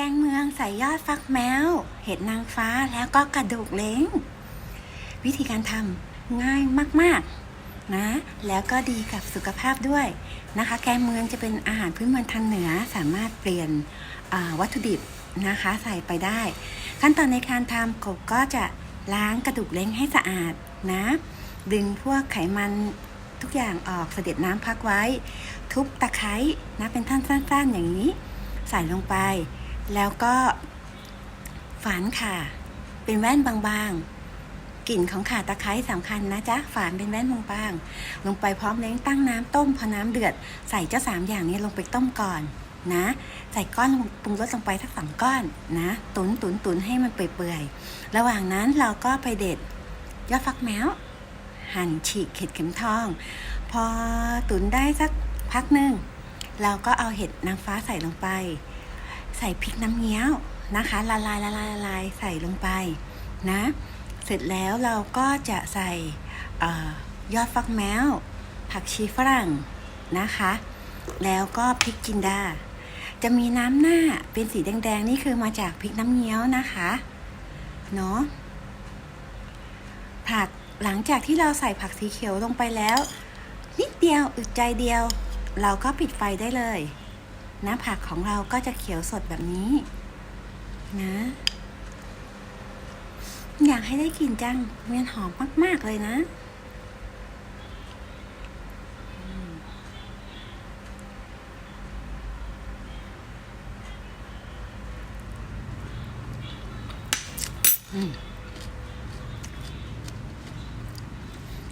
แกงเมืองใส่ยอดฟักแมว เห็ดนางฟ้าแล้วก็กระดูกเล้ง วิธีการทำง่ายมากๆนะ แล้วก็ดีกับสุขภาพด้วยนะคะ แกงเมืองจะเป็นอาหารพื้นเมืองทางเหนือสามารถเปลี่ยนวัตถุดิบนะคะใส่ไปได้ ขั้นตอนในการทำกบก็จะล้างกระดูกเล้งให้สะอาดนะ ดึงพวกไขมันทุกอย่างออกเสด็จน้ำพักไว้ ทุบตะไคร้นะเป็นท่อนสั้นๆอย่างนี้ ใส่ลงไป แล้วก็ฝานข่าเป็นแว่นบางๆ กลิ่นของข่าตะไคร้สำคัญนะจ๊ะ ฝานเป็นแว่นบางๆ ลงไปพร้อมเล้งตั้งน้ำต้มพอน้ำเดือด ใส่เจ้าสามอย่างนี้ลงไปต้มก่อนนะ ใส่ก้อนปรุงรสลงไปสักสองก้อนนะ ตุนตุนตุนให้มันเปื่อยๆ ระหว่างนั้นเราก็ไปเด็ดยอดฟักแมว หั่นฉีกเห็ดเข็มทอง พอตุนได้สักพักหนึ่งเราก็เอาเห็ดนางฟ้าใส่ลงไป ใส่พริกน้ำเงี้ยวนะคะ ละลายละลายละลายใส่ลงไปนะ เสร็จแล้วเราก็จะใส่อยอดฟักแมว ผักชีฝรั่งนะคะ แล้วก็พริกจินดา จะมีน้ำหน้าเป็นสีแดงๆ นี่คือมาจากพริกน้ำเงี้ยวนะคะเนาะผักหลังจากที่เราใส่ผักสีเขียวลงไปแล้ว นิดเดียวอึดใจเดียว เราก็ปิดไฟได้เลย นะผักของเราก็จะเขียวสดแบบนี้นะ อยากให้ได้กลิ่นจังเมียนหอมมาก ๆ เลยนะ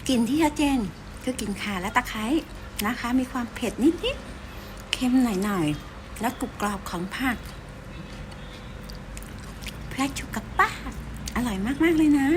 กลิ่นที่ชัดเจนคือกลิ่นข่าและตะไคร้นะคะ มีความเผ็ดนิด ๆ เค็มหน่อยๆ แล้วกรุบกรอบของผักแพรชุกับป้าอร่อยมาก ๆ เลยนะ